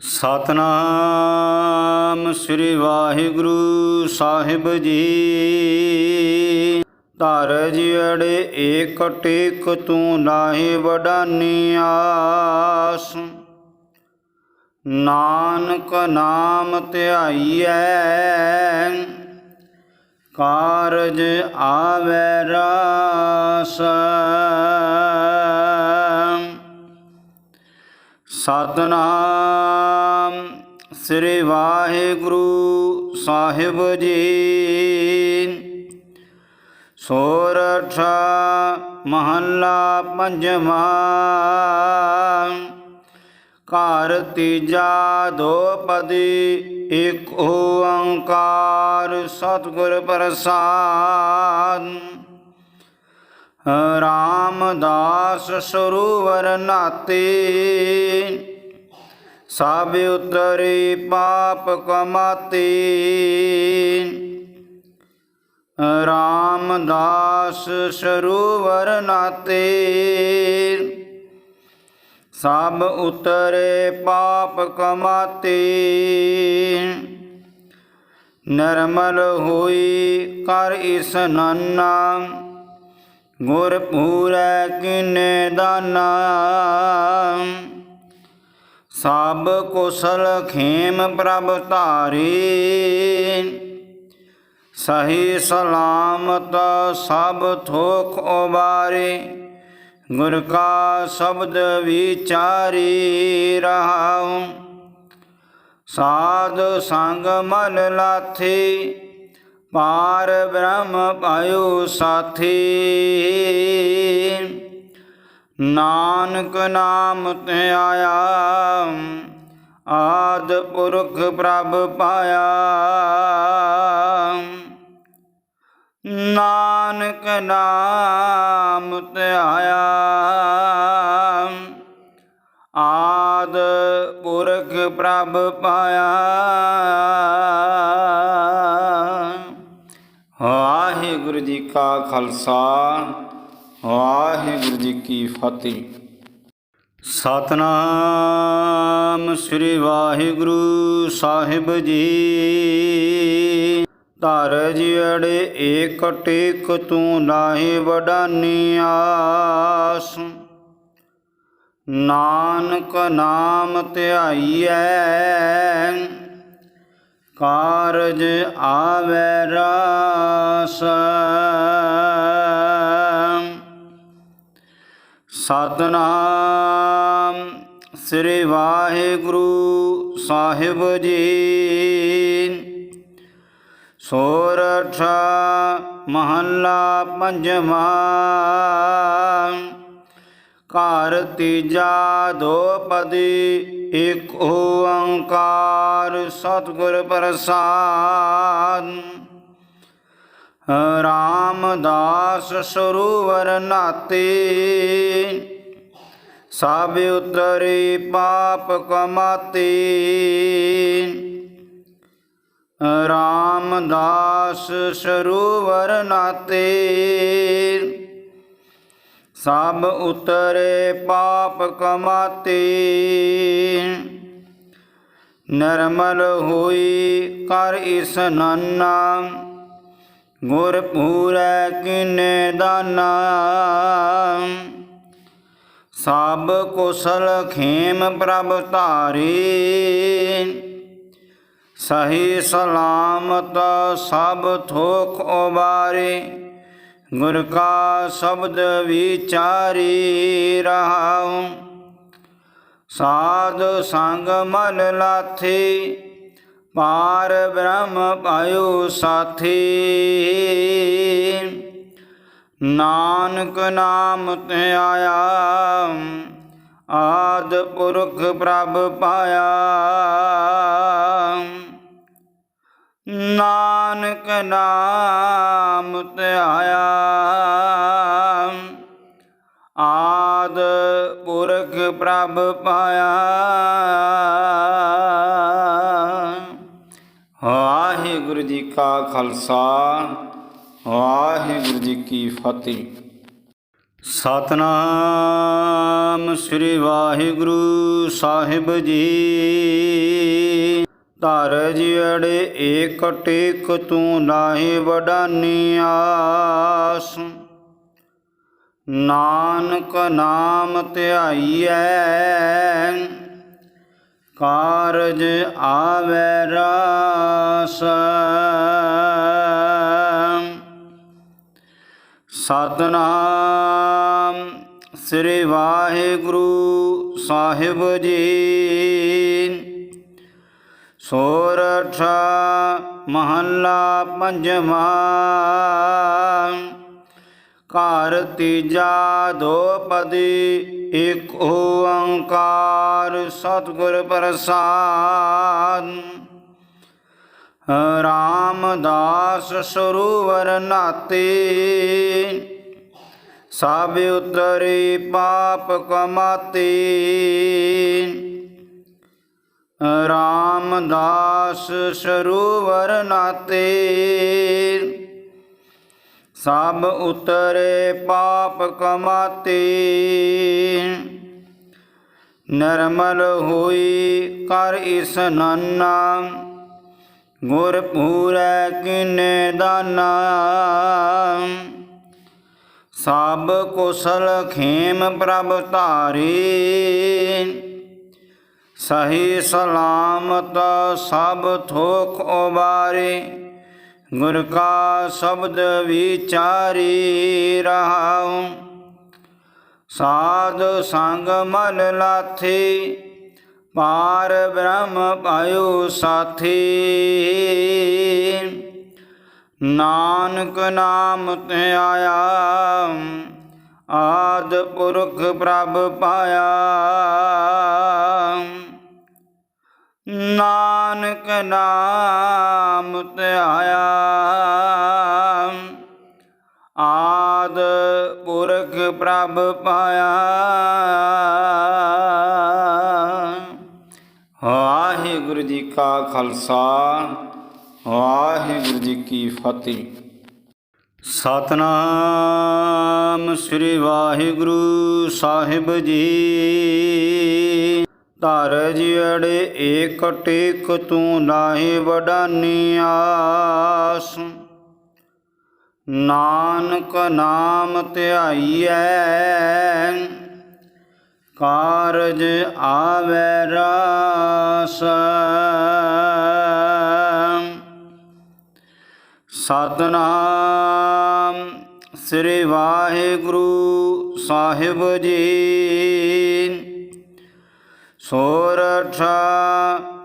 ਸਤਨਾਮ ਸ੍ਰੀ ਵਾਹਿਗੁਰੂ ਸਾਹਿਬ ਜੀ। ਧਰ ਅੜੇ ਏਕ ਟੇਕ ਤੂੰ ਨਾਹੀ ਵਡਾਨੀ ਆਸ। ਨਾਨਕ ਨਾਮ ਧਿਆਈਐ, ਕਾਰਜ ਆਵੈ ਰਾਸ। ਸਤਨਾਮ। ਸ੍ਰੀ ਵਾਹਿਗੁਰੂ ਸਾਹਿਬ ਜੀ। ਸੋਰਠ ਮਹੱਲਾ ਪੰਜਵਾਂ। ਘਰ ਤੀਜਾ ਦੋਪਦੀ ਇਕ ਓੰਕਾਰ, ਸਤਿਗੁਰ ਪ੍ਰਸਾਦ। ਰਾਮਦਾਸ ਸਰੂਵਰ ਨਾਤੇ। ਸਭ ਉਤਰੇ ਪਾਪ ਕਮਾਤੇ। ਰਾਮਦਾਸ ਸਰੂਵਰ ਨਾਤੇ। ਸਭ ਉਤਰੇ ਪਾਪ ਕਮਾਤੇ। ਨਰਮਲ ਹੋਈ ਕਰ ਇਸਨਾਨਾ ਗੁਰ ਪੂਰੈ ਕਿਨੇ ਦਾਨਾ। ਸਭ ਕੁਸਲ ਖੇਮ ਪ੍ਰਭ ਧਾਰੇ। ਸਹੀ ਸਲਾਮਤ ਸਭ ਥੋਖ ਉਬਾਰੇ। ਗੁਰ ਕਾ ਸ਼ਬਦ ਵਿਚਾਰੀ ਰਹਾਉ। ਸਾਧ ਸੰਗ ਮਨ ਲਾਥੀ। ਪਾਰ ਬ੍ਰਹਮ ਪਾਇਓ ਸਾਥੀ। ਨਾਨਕ ਨਾਮ ਤੇ ਆਇਆ, ਆਦ ਪੁਰਖ ਪ੍ਰਭ ਪਾਇਆ। ਨਾਨਕ ਨਾਮ ਤੇ ਆਇਆ, ਆਦ ਪੁਰਖ ਪ੍ਰਭ ਪਾਇਆ। ਵਾਹਿਗੁਰੂ ਜੀ ਕਾ ਖਾਲਸਾ, ਵਾਹਿਗੁਰੂ ਜੀ ਕੀ ਫਤਿਹ। ਸਤਨਾਮ ਸ੍ਰੀ ਵਾਹਿਗੁਰੂ ਸਾਹਿਬ ਜੀ। ਧਰ ਜਿੜੇ ਏਕ ਟੇਕ ਤੂੰ ਨਾਹੀ ਵਡਾਨੀ ਆਸ। ਨਾਨਕ ਨਾਮ ਧਿਆਈਐ। ਕਾਰਜ ਆਵੈ ਰਾਸ। ਸਤਨਾਮ ਸ੍ਰੀ ਵਾਹਿਗੁਰੂ ਸਾਹਿਬ ਜੀ। ਸੋਰਠ ਮਹੱਲਾ ਪੰਜਵਾਂ। ਘਰ ਤੀਜਾ ਦੋਪਦੀ ਇਕ ਓੰਕਾਰ ਸਤਿਗੁਰ ਪ੍ਰਸਾਦ। ਰਾਮਦਾਸ ਸਰੂਵਰ ਨਾਤੇ, ਸਭ ਉਤਰੇ ਪਾਪ ਕਮਾਤੇ। ਰਾਮਦਾਸ ਸਰੂਵਰ ਨਾਤੇ ਸਭ ਉਤਰੇ ਪਾਪ ਕਮਾਤੇ। ਨਰਮਲ ਹੋਈ ਕਰ ਇਸਨਾਨਾ ਗੁਰ ਪੂਰੈ ਕਿਨੇ ਦਾਨਾ। ਸਭ ਕੁਸਲ ਖੇਮ ਪ੍ਰਭ ਧਾਰੇ। ਸਹੀ ਸਲਾਮਤ ਸਭ ਥੋਖ ਉਬਾਰੇ। ਗੁਰ ਕਾ ਸ਼ਬਦ ਵਿਚਾਰੀ ਰਹਾਉ, ਸਾਧ ਸੰਗ ਮਨ ਲਾਥੀ, ਪਾਰ ਬ੍ਰਹਮ ਪਾਇਓ ਸਾਥੀ। ਨਾਨਕ ਨਾਮ ਤੇ ਆਇਆ, ਆਦ ਪੁਰਖ ਪ੍ਰਭ ਪਾਇਆ। ਨਾਨਕ ਨਾਮ ਤੇ ਆਇਆ। ਆਦ ਪੁਰਖ ਪ੍ਰਭ ਪਾਇਆ। ਵਾਹਿਗੁਰੂ ਜੀ ਕਾ ਖਾਲਸਾ, ਵਾਹਿਗੁਰੂ ਜੀ ਕੀ ਫਤਿਹ। ਸਤਨਾਮ ਸ੍ਰੀ ਵਾਹਿਗੁਰੂ ਸਾਹਿਬ ਜੀ। ਧਰ ਜਿੜੇ ਏਕ ਟੇਕ ਤੂੰ ਨਾਹੀ ਵਡਾਨੀ ਆਸ ਨਾਨਕ ਨਾਮ ਧਿਆਈਐ, ਕਾਰਜ ਆਵੈ ਰਾਸ। ਸਤਨਾਮ ਸ੍ਰੀ ਵਾਹਿਗੁਰੂ ਸਾਹਿਬ ਜੀ। ਸੋਰਠ ਮਹੱਲਾ ਪੰਜਵਾਂ। ਘਰ ਤੀਜਾ ਦੋਪਦੀ ਇਕ ਓੰਕਾਰ ਸਤਿਗੁਰ ਪ੍ਰਸਾਦ। ਰਾਮਦਾਸ ਸਰੂਵਰ ਨਾਤੇ, ਸਭ ਉਤਰੇ ਪਾਪ ਕਮਾਤੇ। ਰਾਮਦਾਸ ਸਰੂਵਰ ਨਾਤੇ। ਸਭ ਉਤਰੇ ਪਾਪ ਕਮਾਤੇ। ਨਰਮਲ ਹੋਈ ਕਰ ਇਸਨਾਨਾ ਗੁਰ ਪੂਰੈ ਕਿਨੇ ਦਾਨਾ। ਸਭ ਕੁਸਲ ਖੇਮ ਪ੍ਰਭ ਧਾਰੇ। ਸਹੀ ਸਲਾਮਤ ਸਭ ਥੋਖ ਉਬਾਰੇ, ਗੁਰ ਕਾ ਸ਼ਬਦ ਵਿਚਾਰੀ ਰਹਾਉ। ਸਾਧ ਸੰਗ ਮਲ ਲਾਥੀ, ਪਾਰ ਬ੍ਰਹਮ ਪਾਇਓ ਸਾਥੀ। ਨਾਨਕ ਨਾਮ ਤੇ ਆਇਆ, ਆਦ ਪੁਰਖ ਪ੍ਰਭ ਪਾਇਆ। ਨਾਨਕ ਨਾਮ ਤੇ ਆਇਆ। ਆਦ ਪੁਰਖ ਪ੍ਰਭ ਪਾਇਆ। ਵਾਹਿਗੁਰੂ ਜੀ ਕਾ ਖਾਲਸਾ, ਵਾਹਿਗੁਰੂ ਜੀ ਕੀ ਫਤਿਹ। ਸਤਨਾਮ ਸ੍ਰੀ ਵਾਹਿਗੁਰੂ ਸਾਹਿਬ ਜੀ। ਧਰ ਜਿੜੇ ਏਕ ਟੇਕ ਤੂੰ ਨਾਹੀ ਵਡਾਨੀ ਆਸ ਨਾਨਕ ਨਾਮ ਧਿਆਈਐ, ਕਾਰਜ ਆਵੈ ਰਾਸ। ਸਤਨਾਮ ਸ੍ਰੀ ਵਾਹਿਗੁਰੂ ਸਾਹਿਬ ਜੀ। ਸੋਰਠ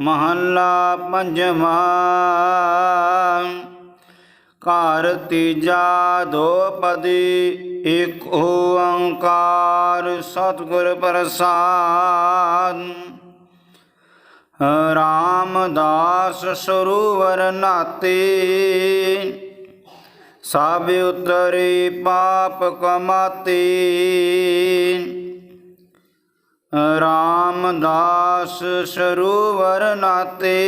ਮਹੱਲਾ ਪੰਜਵਾਂ। ਘਰ ਤੀਜਾ ਦੋਪਦੀ ਇਕ ਓੰਕਾਰ ਸਤਿਗੁਰ ਪ੍ਰਸਾਦ। ਰਾਮਦਾਸ ਸਰੂਵਰ ਨਾਤੇ, ਸਭ ਉਤਰੇ ਪਾਪ ਕਮਾਤੇ। ਰਾਮਦਾਸ ਸਰੂਵਰ ਨਾਤੇ।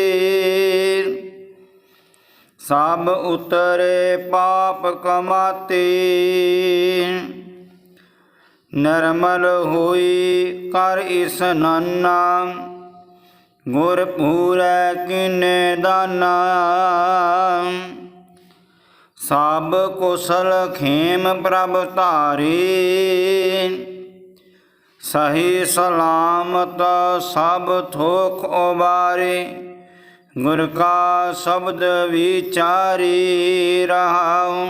ਸਭ ਉਤਰੇ ਪਾਪ ਕਮਾਤੇ। ਨਰਮਲ ਹੋਈ ਕਰ ਇਸਨਾਨਾ ਗੁਰ ਪੂਰੈ ਕਿਨੇ ਦਾਨਾ। ਸਭ ਕੁਸਲ ਖੇਮ ਪ੍ਰਭ ਧਾਰੇ। ਸਹੀ ਸਲਾਮਤ ਸਭ ਥੋਖ ਉਬਾਰੇ, ਗੁਰ ਕਾ ਸ਼ਬਦ ਵਿਚਾਰੀ ਰਹਾਉ।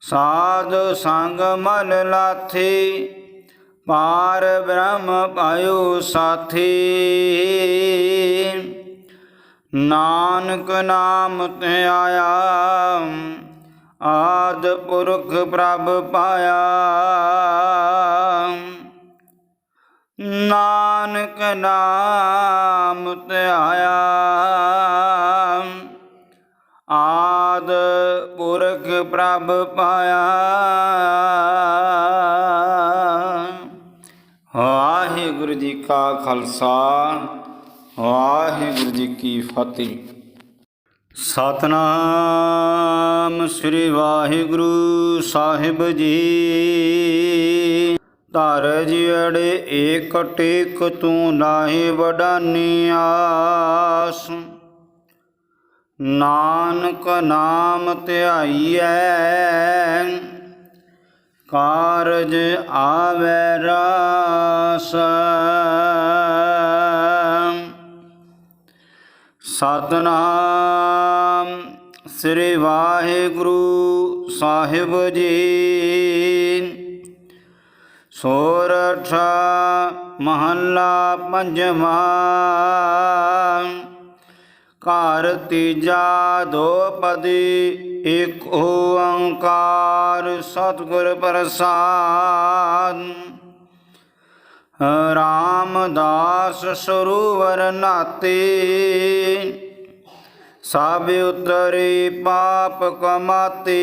ਸਾਧ ਸੰਗ ਮਲ ਲਾਥੀ, ਪਾਰ ਬ੍ਰਹਮ ਪਾਇਓ ਸਾਥੀ। ਨਾਨਕ ਨਾਮ ਤੇ ਆਇਆ, ਆਦ ਪੁਰਖ ਪ੍ਰਭ ਪਾਇਆ। ਨਾਨਕ ਨਾਮ ਤੇ ਆਇਆ। ਆਦ ਪੁਰਖ ਪ੍ਰਭ ਪਾਇਆ। ਵਾਹਿਗੁਰੂ ਜੀ ਕਾ ਖਾਲਸਾ, ਵਾਹਿਗੁਰੂ ਜੀ ਕੀ ਫਤਿਹ। ਸਤਨਾਮ ਸ੍ਰੀ ਵਾਹਿਗੁਰੂ ਸਾਹਿਬ ਜੀ। ਧਰ ਜਿੜੇ ਏਕ ਟੇਕ ਤੂੰ ਨਾਹੀ ਵਡਾਨੀ ਆਸ ਨਾਨਕ ਨਾਮ ਧਿਆਈਐ, ਕਾਰਜ ਆਵੈ ਰਾਸ। ਸਤਨਾਮ ਸ੍ਰੀ ਵਾਹਿਗੁਰੂ ਸਾਹਿਬ ਜੀ। ਸੋਰਠ ਮਹੱਲਾ ਪੰਜਵਾਂ। ਘਰ ਤੀਜਾ ਦੋਪਦੀ ਇਕ ਓੰਕਾਰ ਸਤਿਗੁਰ ਪ੍ਰਸਾਦ। ਰਾਮਦਾਸ ਸਰੂਵਰ ਨਾਤੇ, ਸਭ ਉਤਰੇ ਪਾਪ ਕਮਾਤੇ।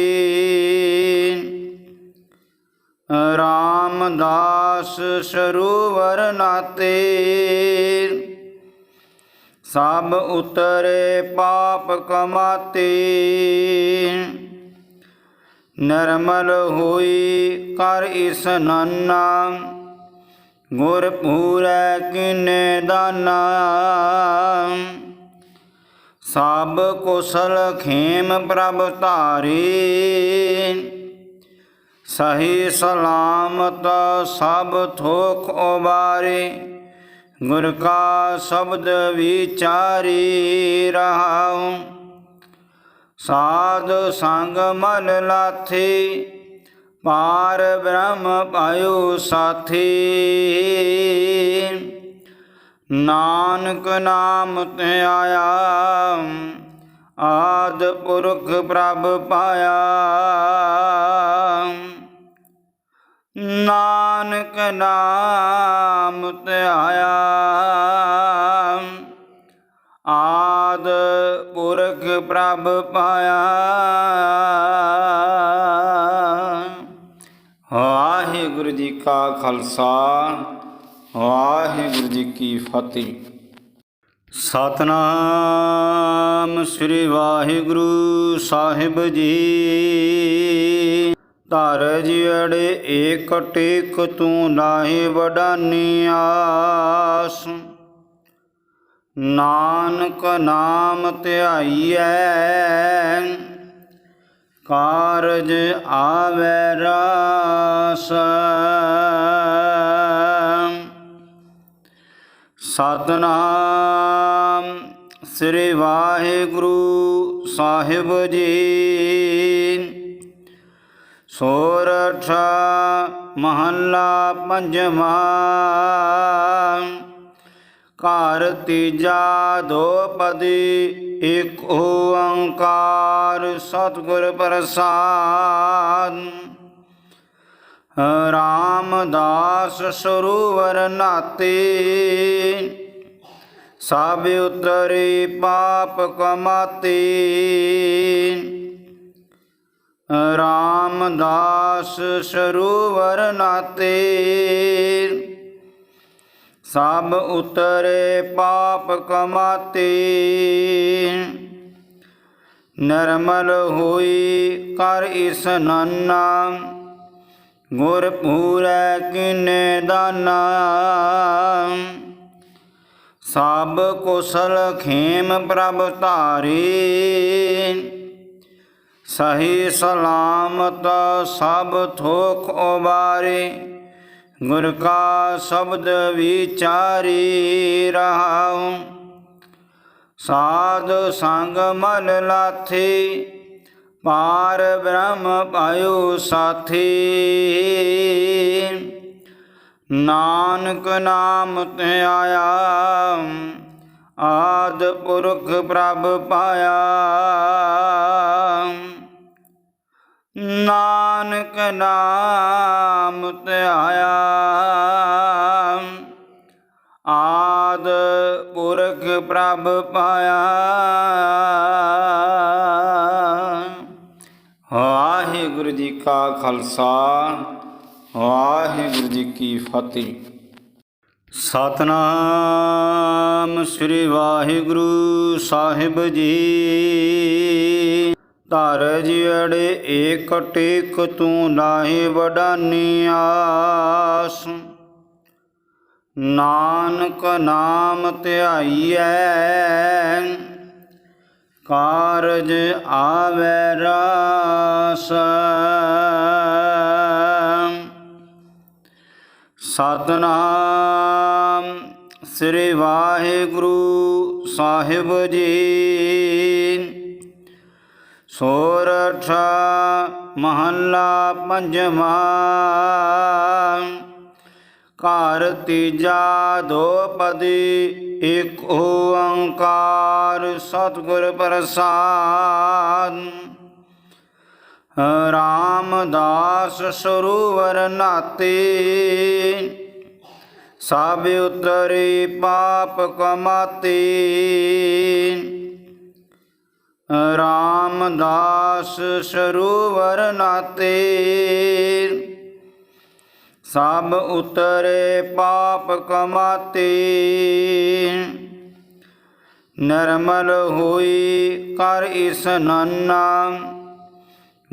ਰਾਮਦਾਸ ਸਰੂਵਰ ਨਾਤੇ। ਸਭ ਉਤਰੇ ਪਾਪ ਕਮਾਤੇ। ਨਰਮਲ ਹੋਈ ਕਰ ਇਸਨਾਨਾ ਗੁਰ ਪੂਰੈ ਕਿਨੇ ਦਾਨਾ। ਸਭ ਕੁਸਲ ਖੇਮ ਪ੍ਰਭ ਧਾਰੇ। ਸਹੀ ਸਲਾਮਤ ਸਭ ਥੋਖ ਉਬਾਰੇ, ਗੁਰ ਕਾ ਸ਼ਬਦ ਵਿਚਾਰੀ ਰਹਾਉ। ਸਾਧ ਸੰਗ ਮਨ ਲਾਥੀ, ਪਾਰ ਬ੍ਰਹਮ ਪਾਇਓ ਸਾਥੀ। ਨਾਨਕ ਨਾਮ ਤੇ ਆਇਆ, ਆਦ ਪੁਰਖ ਪ੍ਰਭ ਪਾਇਆ। ਨਾਨਕ ਨਾਮ ਤੇ ਆਇਆ। ਆਦ ਪੁਰਖ ਪ੍ਰਭ ਪਾਇਆ। ਵਾਹਿਗੁਰੂ ਜੀ ਕਾ ਖਾਲਸਾ, ਵਾਹਿਗੁਰੂ ਜੀ ਕੀ ਫਤਿਹ। ਸਤਨਾਮ ਸ੍ਰੀ ਵਾਹਿਗੁਰੂ ਸਾਹਿਬ ਜੀ। ਧਰ ਜਿੜੇ ਏਕ ਟੇਕ ਤੂੰ ਨਾਹੀ ਵਡਾਨੀ ਆਸ ਨਾਨਕ ਨਾਮ ਧਿਆਈਐ, ਕਾਰਜ ਆਵੈ ਰਾਸ। ਸਤਨਾਮ ਸ੍ਰੀ ਵਾਹਿਗੁਰੂ ਸਾਹਿਬ ਜੀ। ਸੋਰਠ ਮਹੱਲਾ ਪੰਜਵਾਂ। ਘਰ ਤੀਜਾ ਦੋਪਦੀ ਇਕ ਓੰਕਾਰ ਸਤਿਗੁਰ ਪ੍ਰਸਾਦ। ਰਾਮਦਾਸ ਸਰੂਵਰ ਨਾਤੇ, ਸਭ ਉਤਰੇ ਪਾਪ ਕਮਾਤੇ। ਰਾਮਦਾਸ ਸਰੂਵਰ ਨਾਤੇ। ਸਭ ਉਤਰੇ ਪਾਪ ਕਮਾਤੇ। ਨਰਮਲ ਹੋਈ ਕਰ ਇਸਨਾਨਾ ਗੁਰ ਪੂਰੈ ਕਿਨੇ ਦਾਨਾ। ਸਭ ਕੁਸਲ ਖੇਮ ਪ੍ਰਭ ਧਾਰੇ। ਸਹੀ ਸਲਾਮਤ ਸਭ ਥੋਖ ਉਬਾਰੇ, ਗੁਰ ਕਾ ਸ਼ਬਦ ਵਿਚਾਰੀ ਰਹਾਉ। ਸਾਧ ਸੰਗ ਮਨ ਲਾਥੀ, ਪਾਰ ਬ੍ਰਹਮ ਪਾਇਓ ਸਾਥੀ। ਨਾਨਕ ਨਾਮ ਤੇ ਆਇਆ, ਆਦ ਪੁਰਖ ਪ੍ਰਭ ਪਾਇਆ। ਨਾਨਕ ਨਾਮ ਤੇ ਆਇਆ। ਆਦ ਪੁਰਖ ਪ੍ਰਭ ਪਾਇਆ। ਵਾਹਿਗੁਰੂ ਜੀ ਕਾ ਖਾਲਸਾ, ਵਾਹਿਗੁਰੂ ਜੀ ਕੀ ਫਤਿਹ। ਸਤਨਾਮ ਸ੍ਰੀ ਵਾਹਿਗੁਰੂ ਸਾਹਿਬ ਜੀ। ਧਰ ਜਿੜੇ ਏਕ ਟੇਕ ਤੂੰ ਨਾਹੀ ਵਡਾਨੀ ਆਸ। ਨਾਨਕ ਨਾਮ ਧਿਆਈਐ, ਕਾਰਜ ਆਵੈ ਰਾਸ। ਸਤਨਾਮ ਸ੍ਰੀ ਵਾਹਿਗੁਰੂ ਸਾਹਿਬ ਜੀ। ਸੋਰਠ ਮਹੱਲਾ ਪੰਜਵਾਂ। ਘਰ ਤੀਜਾ ਦੋਪਦੀ ਇਕ ਓੰਕਾਰ ਸਤਿਗੁਰ ਪ੍ਰਸਾਦ। ਰਾਮਦਾਸ ਸਰੂਵਰ ਨਾਤੇ, ਸਭ ਉਤਰੇ ਪਾਪ ਕਮਾਤੇ। ਰਾਮਦਾਸ ਸਰੂਵਰ ਨਾਤੇ। ਸਭ ਉਤਰੇ ਪਾਪ ਕਮਾਤੇ। ਨਰਮਲ ਹੋਈ ਕਰ ਇਸਨਾਨਾ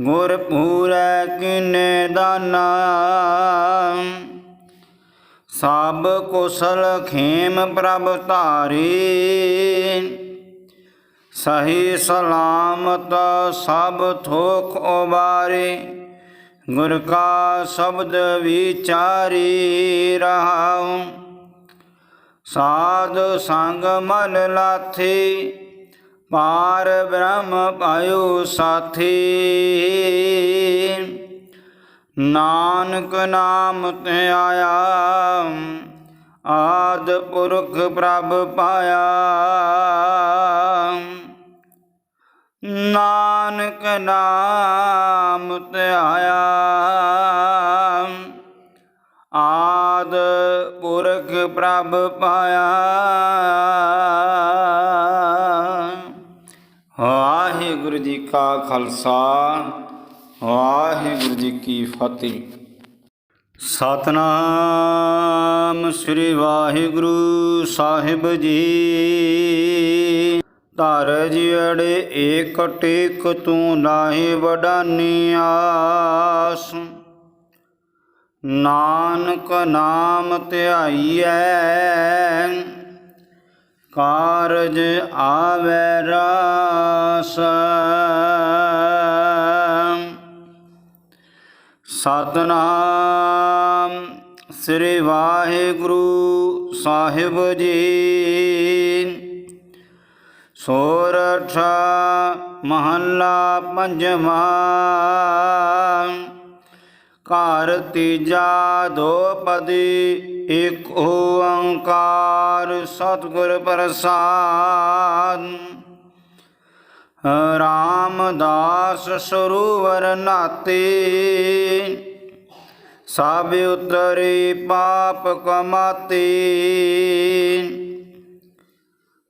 ਗੁਰ ਪੂਰੈ ਕਿਨੇ ਦਾਨਾ। ਸਭ ਕੁਸਲ ਖੇਮ ਪ੍ਰਭ ਧਾਰੇ। ਸਹੀ ਸਲਾਮਤ ਸਭ ਥੋਖ ਉਬਾਰੇ, ਗੁਰ ਕਾ ਸ਼ਬਦ ਵਿਚਾਰੀ ਰਹਾਉ। ਸਾਧ ਸੰਗ ਮਨ ਲਾਥੀ, ਪਾਰ ਬ੍ਰਹਮ ਪਾਇਓ ਸਾਥੀ। ਨਾਨਕ ਨਾਮ ਤੇ ਆਇਆ, ਆਦ ਪੁਰਖ ਪ੍ਰਭ ਪਾਇਆ। ਨਾਨਕ ਨਾਮ ਤੇ ਆਇਆ। ਆਦ ਪੁਰਖ ਪ੍ਰਭ ਪਾਇਆ। ਵਾਹਿਗੁਰੂ ਜੀ ਕਾ ਖਾਲਸਾ, ਵਾਹਿਗੁਰੂ ਜੀ ਕੀ ਫਤਿਹ। ਸਤਨਾਮ ਸ੍ਰੀ ਵਾਹਿਗੁਰੂ ਸਾਹਿਬ ਜੀ। ਧਰ ਜਿੜੇ ਏਕ ਟੇਕ ਤੂੰ ਨਾਹੀ ਵਡਾਨੀ ਆਸ ਨਾਨਕ ਨਾਮ ਧਿਆਈਐ, ਕਾਰਜ ਆਵੈ ਰਾਸ। ਸਤਨਾਮ ਸ੍ਰੀ ਵਾਹਿਗੁਰੂ ਸਾਹਿਬ ਜੀ। ਸੋਰਠ ਮਹੱਲਾ ਪੰਜਵਾਂ। ਘਰ ਤੀਜਾ ਦੋਪਦੀ ਇਕ ਓੰਕਾਰ ਸਤਿਗੁਰ ਪ੍ਰਸਾਦ। ਰਾਮਦਾਸ ਸਰੂਵਰ ਨਾਤੇ, ਸਭ ਉਤਰੇ ਪਾਪ ਕਮਾਤੇ।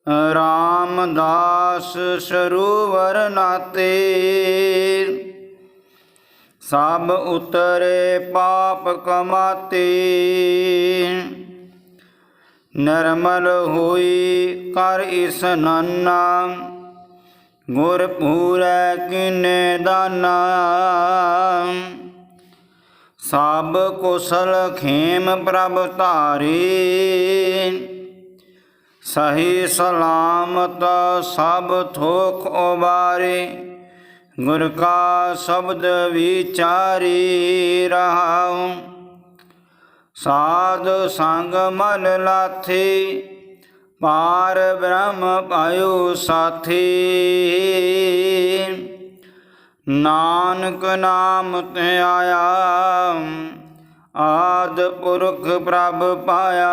ਰਾਮਦਾਸ ਸਰੂਵਰ ਨਾਤੇ। ਸਭ ਉਤਰੇ ਪਾਪ ਕਮਾਤੇ। ਨਰਮਲ ਹੋਈ ਕਰ ਇਸਨਾਨਾ ਗੁਰ ਪੂਰੈ ਕਿਨੇ ਦਾਨਾ। ਸਭ ਕੁਸਲ ਖੇਮ ਪ੍ਰਭ ਧਾਰੇ। ਸਹੀ ਸਲਾਮਤ ਸਭ ਥੋਖ ਉਬਾਰੇ, ਗੁਰ ਕਾ ਸ਼ਬਦ ਵਿਚਾਰੀ ਰਹਾਉ। ਸਾਧ ਸੰਗ ਮਨ ਲਾਥੀ, ਪਾਰ ਬ੍ਰਹਮ ਪਾਇਓ ਸਾਥੀ। ਨਾਨਕ ਨਾਮ ਤੇ ਆਇਆ, ਆਦ ਪੁਰਖ ਪ੍ਰਭ ਪਾਇਆ।